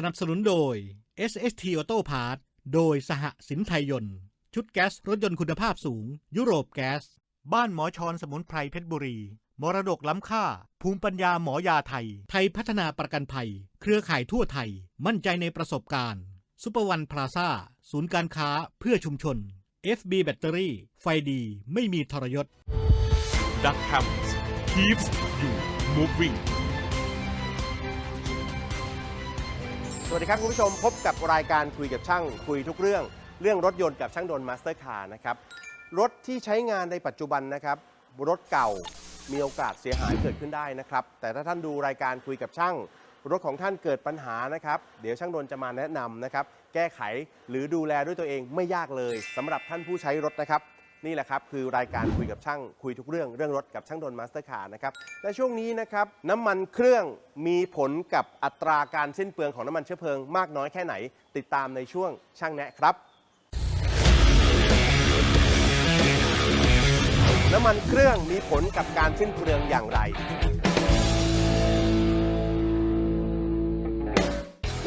สนับสนุนโดย SST Auto Parts โดยสหสินไทยยนต์ ชุดแก๊สรถยนต์คุณภาพสูง ยุโรปแก๊ส บ้านหมอชอนสมุนไพรเพชรบุรี มรดกล้ำค่า ภูมิปัญญาหมอยาไทย ไทยพัฒนาประกันภัย เครือข่ายทั่วไทย มั่นใจในประสบการณ์ซุปเปอร์วันพลาซ่า ศูนย์การค้าเพื่อชุมชน FB แบตเตอรี่ ไฟดีไม่มีทรยศ Duck Hamps keeps you moving สวัสดีครับคุณผู้ชมพบกับรายการคุยกับช่างคุยทุกเรื่อง เรื่องรถยนต์กับช่างดนมาสเตอร์คาร์นะครับรถที่ใช้งานในปัจจุบันนะครับ รถเก่ามีโอกาสเสียหายเกิดขึ้นได้นะครับ แต่ถ้าท่านดูรายการคุยกับช่าง รถของท่านเกิดปัญหานะครับ เดี๋ยวช่างดนจะมาแนะนำนะครับ แก้ไขหรือดูแลด้วยตัวเองไม่ยากเลยสำหรับท่านผู้ใช้รถนะครับ นี่แหละครับคือรายการคุยกับช่างคุยทุกเรื่องเรื่องรถกับช่างดนมาสเตอร์คาร์นะครับและช่วงนี้นะครับน้ำมันเครื่องมีผลกับอัตราการสิ้นเปลืองของน้ำมันเชื้อเพลิงมากน้อยแค่ไหน ติดตามในช่วงช่างแนะครับ น้ำมันเครื่องมีผลกับการสิ้นเปลืองอย่างไร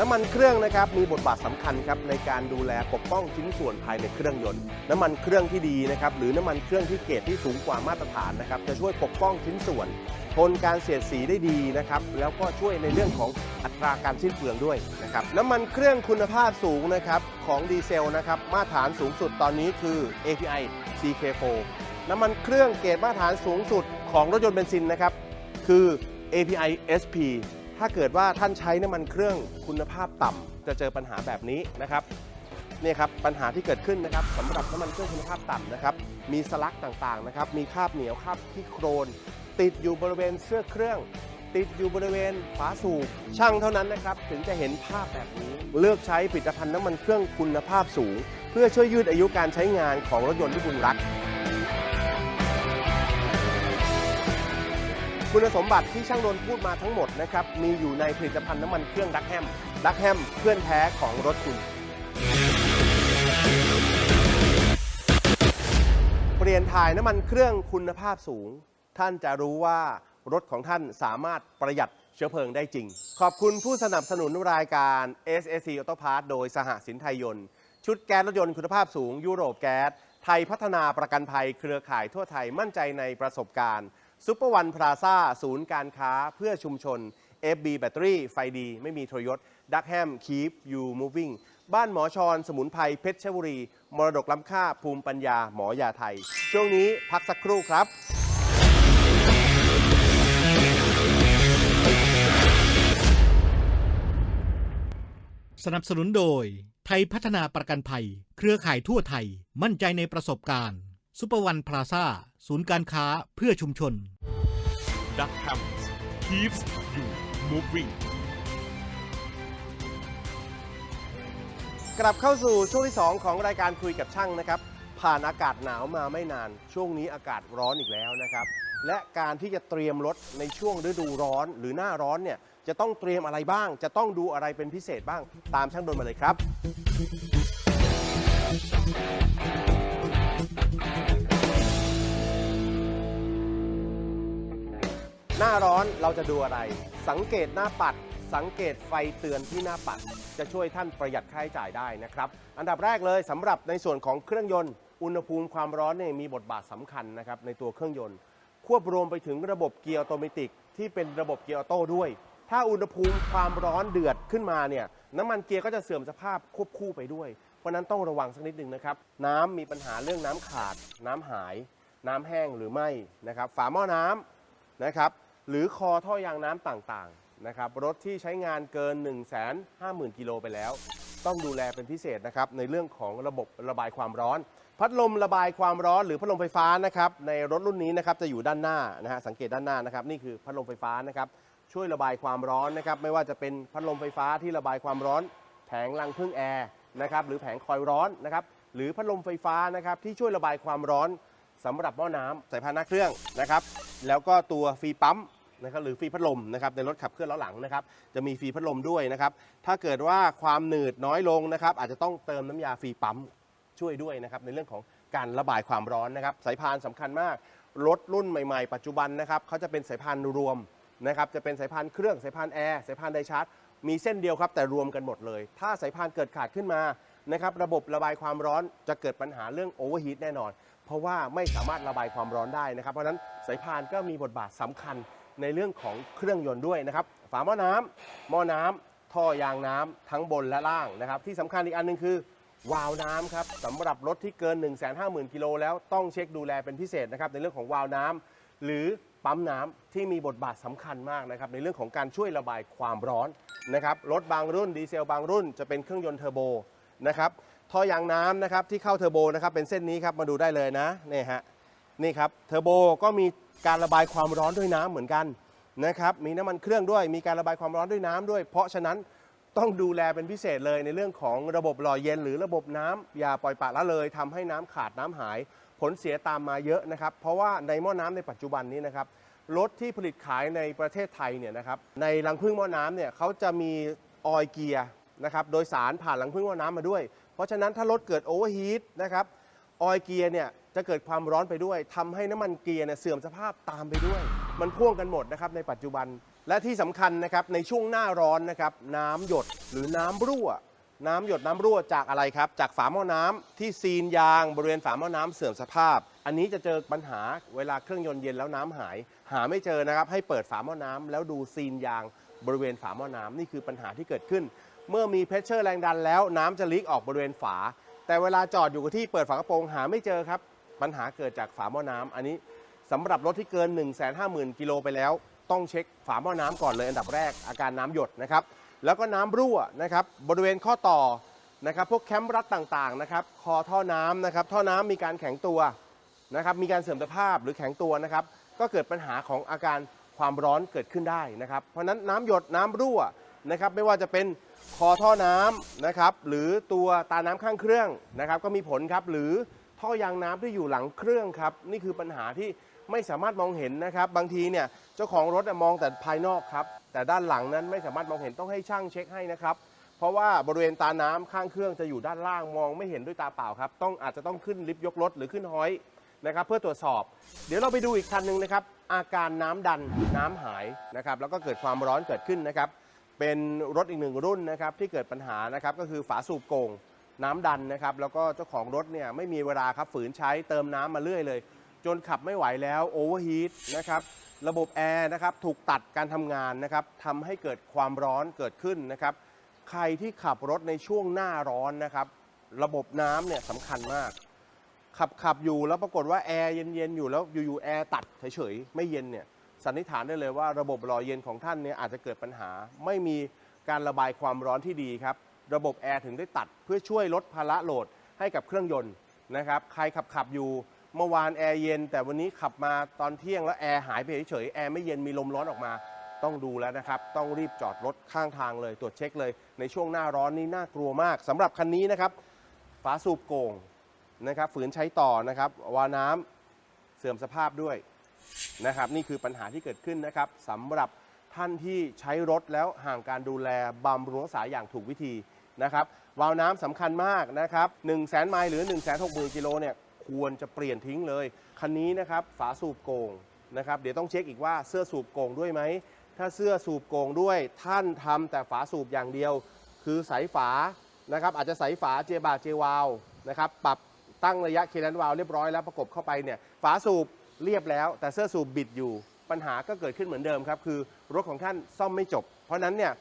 น้ำมันเครื่องนะครับมีบทบาทสำคัญครับในการดูแลปกป้องชิ้นส่วนภายในเครื่องยนต์ น้ำมันเครื่องที่ดีนะครับหรือน้ำมันเครื่องที่เกรดที่สูงกว่ามาตรฐานนะครับจะช่วยปกป้องชิ้นส่วน ทนการเสียดสีได้ดีนะครับแล้วก็ช่วยในเรื่องของอัตราการสิ้นเปลืองด้วยนะครับน้ำมันเครื่องคุณภาพสูงนะครับของดีเซลนะครับมาตรฐานสูงสุดตอนนี้คือ API CK4 น้ำมันเครื่องเกรดมาตรฐานสูงสุดของรถยนต์เบนซินนะครับคือ API SP ถ้าเกิดว่าท่านใช้น้ำมันเครื่องคุณภาพต่ำจะเจอปัญหาแบบนี้นะครับนี่ครับปัญหาที่เกิดขึ้นนะครับสำหรับน้ำมันเครื่องคุณภาพต่ำนะครับมีสลักต่างๆนะครับมีคราบเหนียวคราบที่โครน ติดอยู่บริเวณเสื้อเครื่อง ติดอยู่บริเวณฝาสูบช่างเท่านั้นนะครับถึงจะเห็นภาพแบบนี้ เลือกใช้ผลิตภัณฑ์น้ำมันเครื่องคุณภาพสูง เพื่อช่วยยืดอายุการใช้งานของรถยนต์ที่คุณรัก คุณสมบัติที่ช่างดนพูดมาทั้งหมดนะครับ มีอยู่ในผลิตภัณฑ์น้ำมันเครื่องดักแฮม ดักแฮมเพื่อนแท้ของรถคุณ เปลี่ยนถ่ายน้ำมันเครื่องคุณภาพสูง ท่านจะรู้ว่ารถของท่านสามารถประหยัดเชื้อเพลิงได้จริง ขอบคุณผู้สนับสนุนรายการ SSC Auto Parts โดยสหสินไทยยนต์ ชุดแก๊สรถยนต์คุณภาพสูง ยุโรปแก๊ส ไทยพัฒนาประกันภัยเครือข่ายทั่วไทยมั่นใจในประสบการณ์ ซุปเปอร์วันพลาซ่าศูนย์การค้าเพื่อชุมชน FB แบตเตอรี่ไฟดี ไม่มีทรยศดักแฮม Keep You Moving บ้านหมอชอนสมุนไพรเพชรบุรี มรดกล้ำค่าภูมิปัญญาหมอยาไทย ช่วงนี้พักสักครู่ครับสนับสนุนโดย ไทยพัฒนาประกันภัย เครือข่ายทั่วไทยมั่นใจในประสบการณ์ ซุปเปอร์วันพลาซ่า ศูนย์การค้าเพื่อชุมชน Duck Hamps keeps you moving กลับเข้าสู่ช่วงที่ 2 ของรายการคุยกับช่างนะครับ ผ่านอากาศหนาวมาไม่นาน ช่วงนี้อากาศร้อนอีกแล้วนะครับ และการที่จะเตรียมรถในช่วงฤดูร้อนหรือหน้าร้อนเนี่ยจะต้องเตรียมอะไรบ้าง จะต้องดูอะไรเป็นพิเศษบ้างตามช่างดนมาเลยครับาร้อนเราจะดูอะไร สังเกตหน้าปัด สังเกตไฟเตือนที่หน้าปัด จะช่วยท่านประหยัดค่าใช้จ่ายได้นะครับ อันดับแรกเลยสำหรับในส่วนของเครื่องยนต์ อุณหภูมิความร้อนเนี่ยมีบทบาทสำคัญนะครับในตัวเครื่องยนต์ ควบรวมไปถึงระบบเกียร์ออโตเมติที่เป็นระบบเกียร์ออโต้ด้วย ถ้าอุณหภูมิความร้อนเดือดขึ้นมาเนี่ยน้ำมันเกียร์ก็จะเสื่อมสภาพควบคู่ไปด้วย เพราะฉะนั้นต้องระวังสักนิดหนึ่งนะครับ น้ำมีปัญหาเรื่องน้ำขาด น้ำหาย น้ำแห้งหรือไม่นะครับ ฝาหม้อน้ำนะครับ หรือคอท่อยางน้ำต่างๆนะครับรถที่ใช้งานเกิน 1 5 0 0 0 0 กิโลไปแล้ว ต้องดูแลเป็นพิเศษนะครับในเรื่องของระบบระบายความร้อน พัดลมระบายความร้อนหรือพัดลมไฟฟ้านะครับในรถรุ่นนี้นะครับจะอยู่ด้านหน้านะฮะสังเกตด้านหน้านะครับนี่คือพัดลมไฟฟ้านะครับช่วยระบายความร้อนนะครับไม่ว่าจะเป็นพัดลมไฟฟ้าที่ระบายความร้อน แผงรังพึ่งแอร์นะครับหรือแผงคอยร้อนนะครับหรือพัดลมไฟฟ้านะครับที่ช่วยระบายความร้อนสำหรับหม้อน้ำสายพานหน้าเครื่องนะครับ แล้วก็ตัวฟรีปั๊มนะครับหรือฟรีพัดลมนะครับในรถขับเคลื่อนล้อหลังนะครับจะมีฟรีพัดลมด้วยนะครับถ้าเกิดว่าความหนืดน้อยลงนะครับอาจจะต้องเติมน้ำยาฟรีปั๊มช่วยด้วยนะครับในเรื่องของการระบายความร้อนนะครับสายพานสำคัญมากรถรุ่นใหม่ๆ ปัจจุบันนะครับเขาจะเป็นสายพานรวมนะครับจะเป็นสายพานเครื่องสายพานแอร์สายพานไดชาร์จมีเส้นเดียวครับแต่รวมกันหมดเลย ถ้าสายพานเกิดขาดขึ้นมานะครับระบบระบายความร้อนจะเกิดปัญหาเรื่องโอเวอร์ฮีทแน่นอน ราะว่าไม่สามารถระบายความร้อนได้นะครับ เพราะฉะนั้นสายพานก็มีบทบาทสำคัญในเรื่องของเครื่องยนต์ด้วยนะครับ ฝาหม้อน้ำหม้อน้ำท่อยางน้ำทั้งบนและล่างนะครับ ที่สำคัญอีกอันหนึงคือ วาล์วน้ำครับสำหรับรถที่เกิน 1 5 0 0 0 0 กิโลแล้วต้องเช็คดูแลเป็นพิเศษนะครับในเรื่องของวาล์วน้ำหรือปั๊มน้ำที่มีบทบาทสำคัญมากนะครับในเรื่องของการช่วยระบายความร้อนนะครับรถบางรุ่นดีเซลบางรุ่นจะเป็นเครื่องยนต์เทอร์โบนะครับ ท่อยางน้ำนะครับที่เข้าเทอร์โบนะครับเป็นเส้นนี้ครับมาดูได้เลยนะนี่ฮะนี่ครับเทอร์โบก็มีการระบายความร้อนด้วยน้ำเหมือนกันนะครับมีน้ำมันเครื่องด้วยมีการระบายความร้อนด้วยน้ำด้วย เพราะฉะนั้นต้องดูแลเป็นพิเศษเลยในเรื่องของระบบหล่อเย็นหรือระบบน้ำอย่าปล่อยปละละเลยทำให้น้ำขาดน้ำหาย ผลเสียตามมาเยอะนะครับเพราะว่าในหม้อน้ำในปัจจุบันนี้นะครับรถที่ผลิตขายในประเทศไทยเนี่ยนะครับในรังพึ่งหม้อน้ำเนี่ยเขาจะมีออยเกียร์นะครับโดยสารผ่านรังพึ่งหม้อน้ำมาด้วย เพราะฉะนั้นถ้ารถเกิดโอเวอร์ฮีทนะครับออยเกียร์เนี่ยจะเกิดความร้อนไปด้วยทำให้น้ำมันเกียร์เนี่ยเสื่อมสภาพตามไปด้วย มันพ่วงกันหมดนะครับในปัจจุบันและที่สำคัญนะครับในช่วงหน้าร้อนนะครับน้ำหยดหรือน้ำรั่ว น้ำหยดน้ำรั่วจากอะไรครับ จากฝาหม้อน้ำที่ซีนยางบริเวณฝาหม้อน้ำเสื่อมสภาพ อันนี้จะเจอปัญหาเวลาเครื่องยนต์เย็นแล้วน้ำหาย หาไม่เจอนะครับให้เปิดฝาหม้อน้ำแล้วดูซีนยางบริเวณฝาหม้อน้ำนี่คือปัญหาที่เกิดขึ้น เมื่อมีเพชเชอร์แรงดันแล้วน้ำจะลีกออกบริเวณฝา แต่เวลาจอดอยู่กับที่เปิดฝากระโปรงหาไม่เจอครับ ปัญหาเกิดจากฝาหม้อน้ำอันนี้สำหรับรถที่เกิน 1 5 0 0 0 0กิโลไปแล้ว ต้องเช็คฝาหม้อน้ำก่อนเลยอันดับแรกอาการน้ำหยดนะครับแล้วก็น้ำรั่วนะครับบริเวณข้อต่อนะครับพวกแคมป์รัดต่างๆนะครับคอท่อน้ำนะครับท่อน้ำมีการแข็งตัว นะครับมีการเสื่อมสภาพหรือแข็งตัวนะครับ ก็เกิดปัญหาของอาการความร้อนเกิดขึ้นได้นะครับ เพราะฉะนั้นน้ำหยดน้ำรั่วนะครับ ไม่ว่าจะเป็น คอท่อน้ำนะครับหรือตัวตาน้ำข้างเครื่องนะครับก็มีผลครับหรือท่อยางน้ำที่อยู่หลังเครื่องครับนี่คือปัญหาที่ไม่สามารถมองเห็นนะครับ บางทีเนี่ยเจ้าของรถมองแต่ภายนอกครับ แต่ด้านหลังนั้นไม่สามารถมองเห็นต้องให้ช่างเช็คให้นะครับ เพราะว่าบริเวณตาน้ำข้างเครื่องจะอยู่ด้านล่างมองไม่เห็นด้วยตาเปล่าครับ ต้องอาจจะต้องขึ้นลิฟต์ยกรถหรือขึ้นฮอยนะครับ เพื่อตรวจสอบ เดี๋ยวเราไปดูอีกคันหนึ่งนะครับ อาการน้ำดันน้ำหายนะครับ แล้วก็เกิดความร้อนเกิดขึ้นนะครับ เป็นรถอีกหนึ่งรุ่นนะครับที่เกิดปัญหานะครับก็คือฝาสูบโกงน้ำดันนะครับแล้วก็เจ้าของรถเนี่ยไม่มีเวลาครับฝืนใช้เติมน้ำมาเรื่อยเลย จนขับไม่ไหวแล้วโอเวอร์ฮีทนะครับระบบแอร์นะครับถูกตัดการทำงานนะครับทำให้เกิดความร้อนเกิดขึ้นนะครับใครที่ขับรถในช่วงหน้าร้อนนะครับระบบน้ำเนี่ยสำคัญมาก ขับขับอยู่แล้วปรากฏว่าแอร์เย็นๆอยู่แล้วอยู่ๆแอร์ตัดเฉยๆไม่เย็นเนี่ย สันนิษฐานได้เลยว่าระบบหล่อเย็นของท่านเนี่ยอาจจะเกิดปัญหา ไม่มีการระบายความร้อนที่ดีครับ ระบบแอร์ถึงได้ตัดเพื่อช่วยลดภาระโหลดให้กับเครื่องยนต์นะครับใครขับขับอยู่เมื่อวานแอร์เย็น แต่วันนี้ขับมาตอนเที่ยงแล้วแอร์หายไปเฉยแอร์ไม่เย็นมีลมร้อนออกมา ต้องดูแล้วนะครับ ต้องรีบจอดรถข้างทางเลยตรวจเช็คเลย ในช่วงหน้าร้อนนี่น่ากลัวมากสำหรับคันนี้นะครับฝาสูบโกงนะครับฝืนใช้ต่อนะครับวาน้ำเสื่อมสภาพด้วย นะครับนี่คือปัญหาที่เกิดขึ้นนะครับสำหรับท่านที่ใช้รถแล้วห่างการดูแลบำรุงรักษาอย่างถูกวิธีนะครับวาล์วน้ำสำคัญมากนะครับ1 0 0 0 0แไมล์หรือ 1 6 0 0 0 0กิโลเนี่ยควรจะเปลี่ยนทิ้งเลย คันนี้นะครับฝาสูบโกงนะครับเดี๋ยวต้องเช็คอีกว่าเสื้อสูบโกงด้วยไหม ถ้าเสื้อสูบโกงด้วยท่านทำแต่ฝาสูบอย่างเดียว คือสายฝานะครับอาจจะสายฝาเจบาเจวาลนะครับปรับตั้งระยะเคลันวาลเรียบร้อยแล้วประกบเข้าไปเนี่ยฝาสูบ เรียบแล้ว แต่เสื้อสูบบิดอยู่ปัญหาก็เกิดขึ้นเหมือนเดิมครับ คือรถของท่านซ่อมไม่จบ เพราะนั้นเนี่ย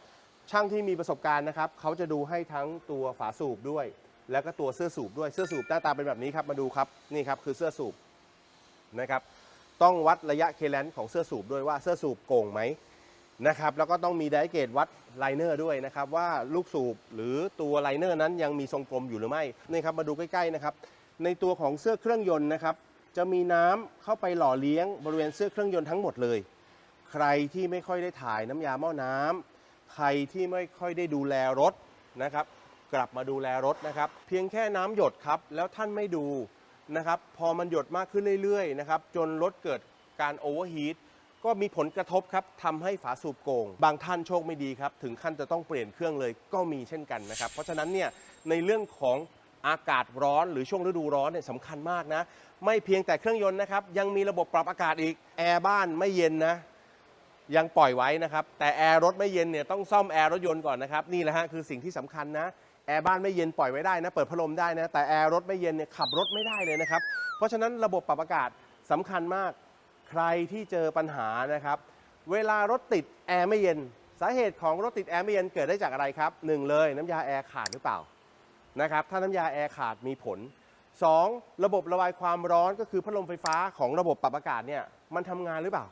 ช่างที่มีประสบการณ์นะครับเขาจะดูให้ทั้งตัวฝาสูบด้วย แล้วก็ตัวเสื้อสูบด้วยเสื้อสูบหน้าตาเป็นแบบนี้ครับมาดูครับนี่ครับคือเสื้อสูบนะครับต้องวัดระยะเคลนของเสื้อสูบด้วยว่าเสื้อสูบโก่งไหมนะครับแล้วก็ต้องมีไดเกตวัดไลเนอร์ด้วยนะครับว่าลูกสูบหรือตัวไลเนอร์นั้นยังมีทรงกลมอยู่หรือไม่นี่ครับมาดูใกล้ๆนะครับในตัวของเสื้อเครื่องยนต์นะครับ จะมีน้ำเข้าไปหล่อเลี้ยงบริเวณเสื้อเครื่องยนต์ทั้งหมดเลย ใครที่ไม่ค่อยได้ถ่ายน้ำยาหม้อน้ำใครที่ไม่ค่อยได้ดูแลรถนะครับ กลับมาดูแลรถนะครับ เพียงแค่น้ำหยดครับ แล้วท่านไม่ดูนะครับ พอมันหยดมากขึ้นเรื่อยๆนะครับ จนรถเกิดการโอเวอร์ฮีทก็มีผลกระทบครับทำให้ฝาสูบโกง บางท่านโชคไม่ดีครับ ถึงขั้นจะต้องเปลี่ยนเครื่องเลยก็มีเช่นกันนะครับ เพราะฉะนั้นเนี่ยในเรื่องของ อากาศร้อนหรือช่วงฤดูร้อนเนี่ยสำคัญมากนะ ไม่เพียงแต่เครื่องยนต์นะครับ ยังมีระบบปรับอากาศอีก แอร์บ้านไม่เย็นนะ ยังปล่อยไว้นะครับ แต่แอร์รถไม่เย็นเนี่ยต้องซ่อมแอร์รถยนต์ก่อนนะครับ นี่แหละฮะคือสิ่งที่สำคัญนะ แอร์บ้านไม่เย็นปล่อยไว้ได้นะ เปิดพัดลมได้นะ แต่แอร์รถไม่เย็นเนี่ยขับรถไม่ได้เลยนะครับ เพราะฉะนั้นระบบปรับอากาศสำคัญมาก ใครที่เจอปัญหานะครับ เวลารถติดแอร์ไม่เย็น สาเหตุของรถติดแอร์ไม่เย็นเกิดได้จากอะไรครับหนึ่งเลยน้ำยาแอร์ขาดหรือเปล่า นะครับถ้าน้ำยาแอร์ขาดมีผล 2. ระบบระบายความร้อนก็คือพัดลมไฟฟ้าของระบบปรับอากาศเนี่ยมันทำงานหรือเปล่า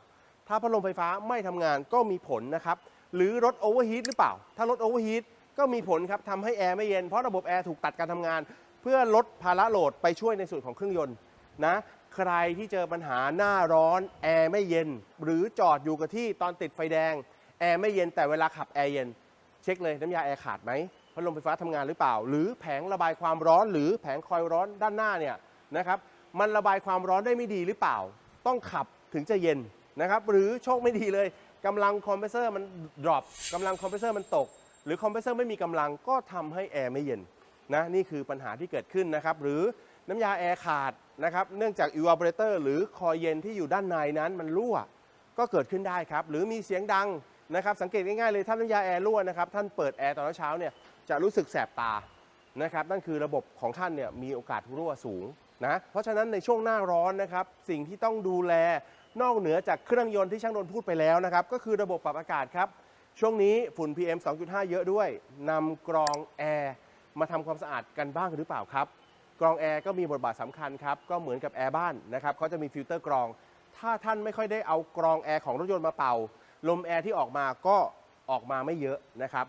ถ้าพัดลมไฟฟ้าไม่ทำงานก็มีผลนะครับหรือรถโอเวอร์ฮีทหรือเปล่า ถ้ารถโอเวอร์ฮีทก็มีผลครับทำให้แอร์ไม่เย็นเพราะระบบแอร์ถูกตัดการทำงาน เพื่อลดภาระโหลดไปช่วยในส่วนของเครื่องยนต์นะใครที่เจอปัญหาหน้าร้อนแอร์ไม่เย็น หรือจอดอยู่กับที่ตอนติดไฟแดง แอร์ไม่เย็นแต่เวลาขับแอร์เย็น เช็คเลยน้ำยาแอร์ขาดไหม พัดลมไฟฟ้าทำงานหรือเปล่า หรือแผงระบายความร้อน หรือแผงคอยร้อนด้านหน้าเนี่ยนะครับมันระบายความร้อนได้ไม่ดีหรือเปล่า ต้องขับถึงจะเย็นนะครับหรือโชคไม่ดีเลยกำลังคอมเพรสเซอร์มันดรอปกำลังคอมเพรสเซอร์มันตก หรือคอมเพรสเซอร์ไม่มีกำลังก็ทำให้แอร์ไม่เย็นนะนี่คือปัญหาที่เกิดขึ้นนะครับหรือน้ำยาแอร์ขาดนะครับเนื่องจาก evaporator หรือคอยเย็นที่อยู่ด้านในนั้นมันรั่วก็เกิดขึ้นได้ครับ หรือมีเสียงดัง นะครับสังเกตง่ายๆเลยถ้าน้ำยาแอร์รั่วนะครับท่านเปิดแอร์ตอนเช้าเนี่ยจะรู้สึกแสบตานะครับนั่นคือระบบของท่านเนี่ยมีโอกาสรั่วสูงนะเพราะฉะนั้นในช่วงหน้าร้อนนะครับสิ่งที่ต้องดูแลนอกเหนือจากเครื่องยนต์ที่ช่างดนพูดไปแล้วนะครับก็คือระบบปรับอากาศครับช่วงนี้ฝุ่น PM 2.5 เยอะด้วยนำกรองแอร์มาทำความสะอาดกันบ้างหรือเปล่าครับกรองแอร์ก็มีบทบาทสำคัญครับก็เหมือนกับแอร์บ้านนะครับเขาจะมีฟิลเตอร์กรอง ถ้าท่านไม่ค่อยได้เอากรองแอร์ของรถยนต์มาเป่า ลมแอร์ที่ออกมาก็ออกมาไม่เยอะนะครับ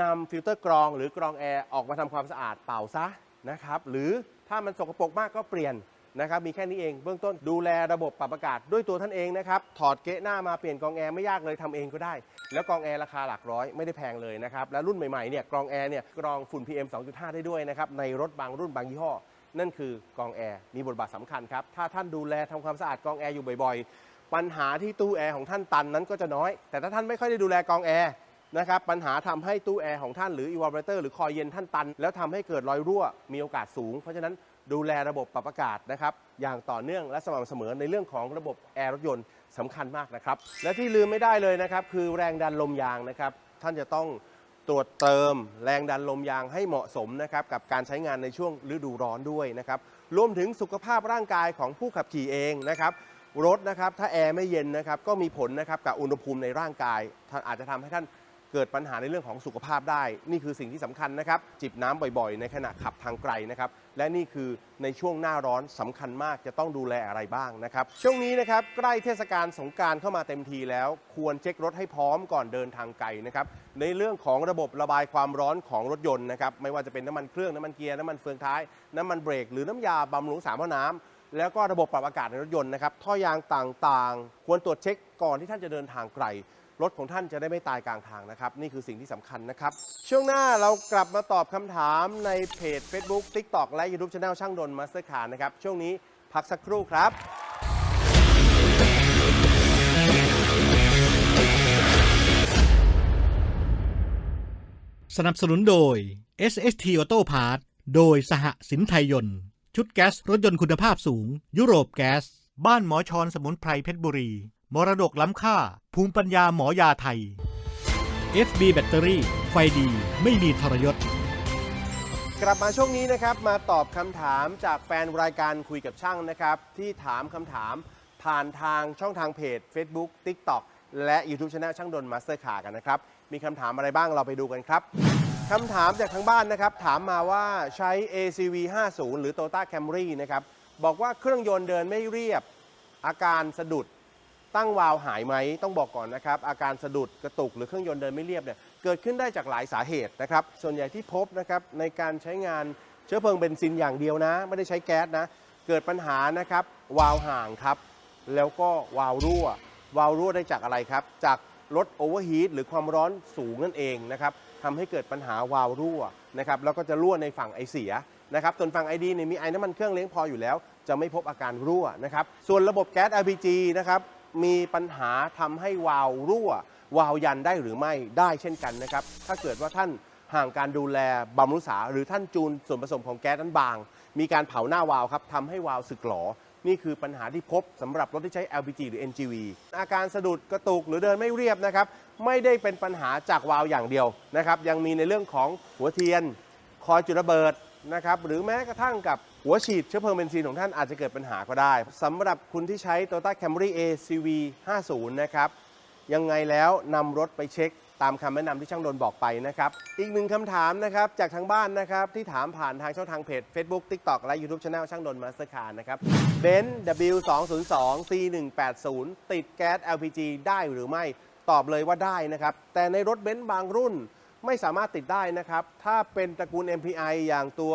นำฟิลเตอร์กรองหรือกรองแอร์ออกมาทำความสะอาดเป่าซะนะครับหรือถ้ามันสกปรกมากก็เปลี่ยนนะครับมีแค่นี้เองเบื้องต้นดูแลระบบปรับอากาศด้วยตัวท่านเองนะครับถอดเกะหน้ามาเปลี่ยนกรองแอร์ไม่ยากเลยทำเองก็ได้ แล้วกรองแอร์ราคาหลักร้อยไม่ได้แพงเลยนะครับและรุ่นใหม่ๆเนี่ยกรองแอร์เนี่ยกรองฝุ่น PM 2.5 ได้ด้วยนะครับในรถบางรุ่นบางยี่ห้อ นั่นคือกรองแอร์มีบทบาทสำคัญครับถ้าท่านดูแลทำความสะอาดกรองแอร์อยู่บ่อย ปัญหาที่ตู้แอร์ของท่านตันนั้นก็จะน้อย แต่ถ้าท่านไม่ค่อยได้ดูแลกองแอร์นะครับปัญหาทำให้ตู้แอร์ของท่านหรือ evaporator หรือคอยเย็นท่านตัน แล้วทำให้เกิดรอยรั่วมีโอกาสสูง เพราะฉะนั้นดูแลระบบปรับอากาศนะครับอย่างต่อเนื่องและสม่ำเสมอในเรื่องของระบบแอร์รถยนต์สำคัญมากนะครับและที่ลืมไม่ได้เลยนะครับคือแรงดันลมยางนะครับท่านจะต้องตรวจเติมแรงดันลมยางให้เหมาะสมนะครับกับการใช้งานในช่วงฤดูร้อนด้วยนะครับรวมถึงสุขภาพร่างกายของผู้ขับขี่เองนะครับ รถนะครับถ้าแอร์ไม่เย็นนะครับก็มีผลนะครับกับอุณหภูมิในร่างกายท่านอาจจะทำให้ท่านเกิดปัญหาในเรื่องของสุขภาพได้ นี่คือสิ่งที่สำคัญนะครับ จิบน้ำบ่อยๆ ในขณะขับทางไกลนะครับ และนี่คือในช่วงหน้าร้อนสำคัญมากจะต้องดูแลอะไรบ้างนะครับ ช่วงนี้นะครับใกล้เทศกาลสงการเข้ามาเต็มทีแล้ว ควรเช็ครถให้พร้อมก่อนเดินทางไกลนะครับ ในเรื่องของระบบระบายความร้อนของรถยนต์นะครับ ไม่ว่าจะเป็นน้ำมันเครื่องน้ำมันเกียร์น้ำมันเฟืองท้าย น้ำมันเบรกหรือน้ำยาบำรุงสามห้อน้ำ แล้วก็ระบบปรับอากาศในรถยนต์นะครับท่อยางต่างๆ ควรตรวจเช็คก่อนที่ท่านจะเดินทางไกล รถของท่านจะได้ไม่ตายกลางทางนะครับ นี่คือสิ่งที่สำคัญนะครับ ช่วงหน้าเรากลับมาตอบคำถามในเพจ Facebook TikTok และ YouTube Channel ช่างดนมาสเตอร์คาร์นะครับ ช่วงนี้พักสักครู่ครับสนับสนุนโดย SST Auto Parts โดยสหสินไทยยนต์ ชุดแก๊สรถยนต์คุณภาพสูง ยุโรปแก๊ส บ้านหมอชอนสมุนไพรเพชรบุรี มรดกล้ำค่า ภูมิปัญญาหมอยาไทย FB แบตเตอรี่ ไฟดีไม่มีทรยศ กลับมาช่วงนี้นะครับ มาตอบคำถามจากแฟนรายการคุยกับช่างนะครับ ที่ถามคำถามผ่านทางช่องทางเพจ Facebook TikTok และ YouTube Channel ช่างดนมาสเตอร์คากันนะครับ มีคำถามอะไรบ้างเราไปดูกันครับ คำถามจากทางบ้านนะครับ ถามมาว่าใช้ ACV 50หรือ Toyota Camry นะครับ บอกว่าเครื่องยนต์เดินไม่เรียบ อาการสะดุด ตั้งวาล์วหายไหม ต้องบอกก่อนนะครับ อาการสะดุดกระตุกหรือเครื่องยนต์เดินไม่เรียบเนี่ยเกิดขึ้นได้จากหลายสาเหตุนะครับ ส่วนใหญ่ที่พบนะครับในการใช้งานเชื้อเพลิงเบนซินอย่างเดียวนะ ไม่ได้ใช้แก๊สนะ เกิดปัญหานะครับวาล์วห่างครับ แล้วก็วาล์วรั่ว วาล์วรั่วได้จากอะไรครับ จากรถโอเวอร์ฮีทหรือความร้อนสูงนั่นเองนะครับ ทำให้เกิดปัญหาวาล์วรั่วนะครับแล้วก็จะรั่วในฝั่งไอเสียนะครับส่วนฝั่งไอดีเนี่ยมีไอน้ำมันเครื่องเลี้ยงพออยู่แล้ว จะไม่พบอาการรั่วนะครับส่วนระบบแก๊ส LPG นะครับมีปัญหาทำให้วาล์วรั่ว วาล์วยันได้หรือไม่ได้เช่นกันนะครับถ้าเกิดว่าท่านห่างการดูแลบำรุงรักษาหรือท่านจูนส่วนผสมของแก๊สนั้นบาง มีการเผาหน้าวาล์วครับทำให้วาล์วสึกหรอ นี่คือปัญหาที่พบสำหรับรถที่ใช้ LPG หรือ NGV อาการสะดุดกระตุกหรือเดินไม่เรียบนะครับ ไม่ได้เป็นปัญหาจากวาล์วอย่างเดียวนะครับ ยังมีในเรื่องของหัวเทียน คอยจุดระเบิดนะครับ หรือแม้กระทั่งกับหัวฉีดเชื้อเพลิงเบนซินของท่านอาจจะเกิดปัญหาก็ได้สำหรับคุณที่ใช้ Toyota Camry ACV 50 นะครับ ยังไงแล้วนำรถไปเช็ค ตามคำแนะนำที่ช่างดนบอกไปนะครับ อีกหนึ่งคำถามนะครับ จากทางบ้านนะครับ ที่ถามผ่านทางช่องทางเพจ Facebook TikTok และ YouTube Channel ช่างดนมาสเตอร์คาร์นะครับเบนซ์ W202 C180 ติดแก๊ส LPG ได้หรือไม่ตอบเลยว่าได้นะครับ แต่ในรถเบนซ์บางรุ่นไม่สามารถติดได้นะครับ ถ้าเป็นตระกูล MPI อย่างตัว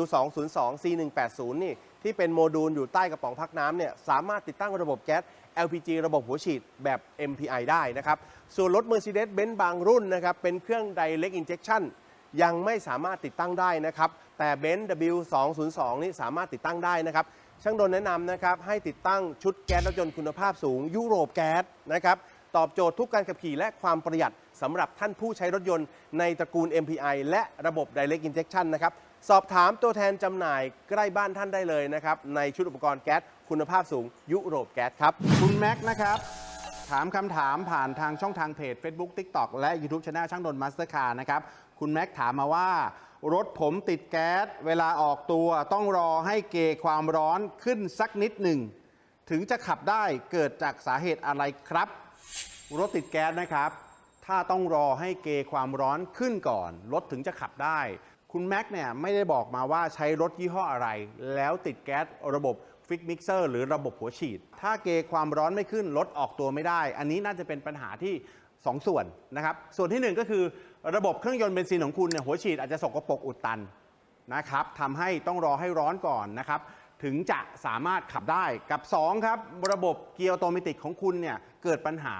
W202 C180 นี่ ที่เป็นโมดูลอยู่ใต้กระป๋องพักน้ำเนี่ยสามารถติดตั้งระบบแก๊ส LPG ระบบหัวฉีดแบบ MPI ได้นะครับ ส่วนรถ Mercedes-Benz บางรุ่นนะครับ เป็นเครื่อง Direct Injection ยังไม่สามารถติดตั้งได้นะครับ แต่ Benz W202 นี่สามารถติดตั้งได้นะครับ ช่างดนแนะนำนะครับ ให้ติดตั้งชุดแก๊สรถยนต์คุณภาพสูง ยุโรปแก๊สนะครับ ตอบโจทย์ทุกการขับขี่และความประหยัดสำหรับท่านผู้ใช้รถยนต์ในตระกูล MPI และระบบ Direct Injection นะครับ สอบถามตัวแทนจำหน่ายใกล้บ้านท่านได้เลยนะครับ ในชุดอุปกรณ์แก๊สคุณภาพสูงยุโรปแก๊สครับ คุณแม็กซ์นะครับ ถามคำถามผ่านทางช่องทางเพจ Facebook TikTok และ YouTube Channel ช่างดนมาสเตอร์คาร์นะครับ คุณแม็กซ์ถามมาว่า รถผมติดแก๊ส เวลาออกตัวต้องรอให้เกความร้อนขึ้นสักนิดหนึ่ง ถึงจะขับได้เกิดจากสาเหตุอะไรครับ รถติดแก๊สนะครับ ถ้าต้องรอให้เกความร้อนขึ้นก่อน รถถึงจะขับได้ คุณแม็กเนี่ยไม่ได้บอกมาว่าใช้รถยี่ห้ออะไร แล้วติดแก๊สระบบฟิกมิกเซอร์หรือระบบหัวฉีด ถ้าเกความร้อนไม่ขึ้นรถออกตัวไม่ได้ อันนี้น่าจะเป็นปัญหาที่2ส่วนนะครับ ส่วนทีหนึ่1ก็คือระบบเครื่องยนต์เบนซินของคุณเนี่ยหัวฉีดอาจจะสกปรกอุดตันนะครับทำให้ต้องรอให้ร้อนก่อนนะครับ ถึงจะสามารถขับได้กับ 2 ครับ ระบบเกียร์ออโตเมติกของคุณเนี่ยเกิดปัญหา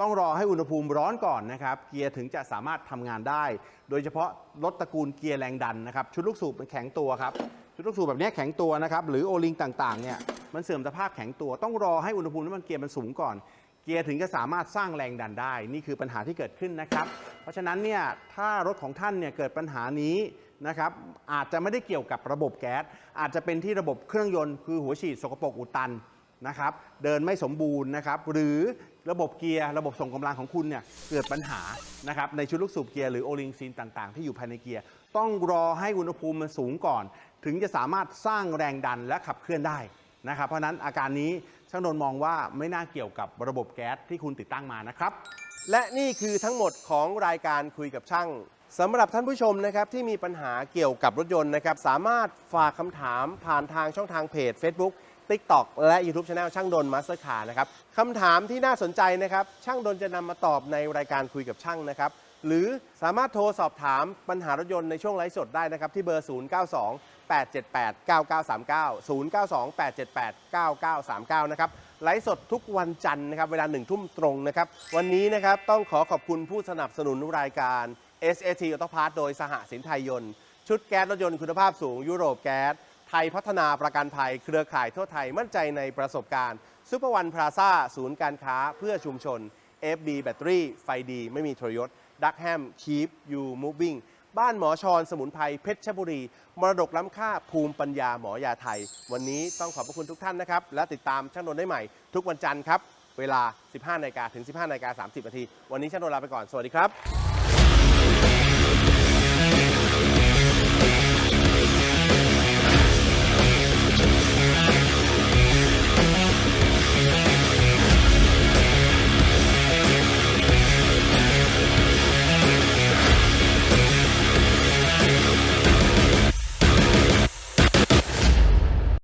ต้องรอให้อุณหภูมิร้อนก่อนนะครับเกียร์ถึงจะสามารถทำงานได้ โดยเฉพาะรถตระกูลเกียร์แรงดันนะครับชุดลูกสูบมันแข็งตัวครับชุดลูกสูบแบบนี้แข็งตัวนะครับหรือโอลิงต่างๆเนี่ยมันเสื่อมสภาพแข็งตัว ต้องรอให้อุณหภูมิน้ำมันเกียร์มันสูงก่อน เกียร์ถึงจะสามารถสร้างแรงดันได้ นี่คือปัญหาที่เกิดขึ้นนะครับ เพราะฉะนั้นเนี่ยถ้ารถของท่านเนี่ยเกิดปัญหานี้นะครับอาจจะไม่ได้เกี่ยวกับระบบแก๊สอาจจะเป็นที่ระบบเครื่องยนต์คือหัวฉีดสกปรกอุดตันนะครับเดินไม่สมบูรณ์นะครับหรือ ระบบเกียร์ระบบส่งกำลังของคุณเนี่ยเกิดปัญหานะครับในชุดลูกสูบเกียร์หรือโอลิงซีนต่างๆ ที่อยู่ภายในเกียร์ ต้องรอให้อุณหภูมิมันสูงก่อน ถึงจะสามารถสร้างแรงดันและขับเคลื่อนได้นะครับเพราะฉะนั้นอาการนี้ช่างนนมองว่าไม่น่าเกี่ยวกับระบบแก๊สที่คุณติดตั้งมานะครับ และนี่คือทั้งหมดของรายการคุยกับช่างสำหรับท่านผู้ชมนะครับที่มีปัญหาเกี่ยวกับรถยนต์นะครับสามารถฝากคำถามผ่านทางช่องทางเพจ Facebook TikTok และ YouTube Channel ช่างดนมาสเตอร์คานะครับคำถามที่น่าสนใจนะครับ ช่างดนจะนำมาตอบในรายการคุยกับช่างนะครับ หรือสามารถโทรสอบถามปัญหารถยนต์ในช่วงไลฟ์สดได้นะครับ ที่เบอร์ 092 878 9939 092 878 9939 นะครับไลฟ์สดทุกวันจันทร์นะครับ เวลาหนึ่งทุ่มตรงนะครับ วันนี้นะครับต้องขอขอบคุณผู้สนับสนุนรายการ SAT Auto Parts โดยสหสินไทยยนต์ ชุดแก๊สรถยนต์คุณภาพสูงยุโรปแก๊ส ไทยพัฒนาประกันภัยเครือข่ายทั่วไทยมั่นใจในประสบการณ์ซูเปอร์วันพลาซ่าศูนย์การค้าเพื่อชุมชน FB แบตเตอรี่ ไฟดี ไม่มีทรยศดักแฮมคีปยูมูฟวิ่งบ้านหมอชอนสมุนไพรเพชรบุรี มรดกล้ำค่าภูมิปัญญาหมอยาไทย วันนี้ต้องขอบพระคุณทุกท่านนะครับ และติดตามช่างนนท์ได้ใหม่ ทุกวันจันทร์ครับ เวลา 15นาฬิกาถึง 15นาฬิกา30นาทีวันนี้ช่างนนท์ลาไปก่อน สวัสดีครับ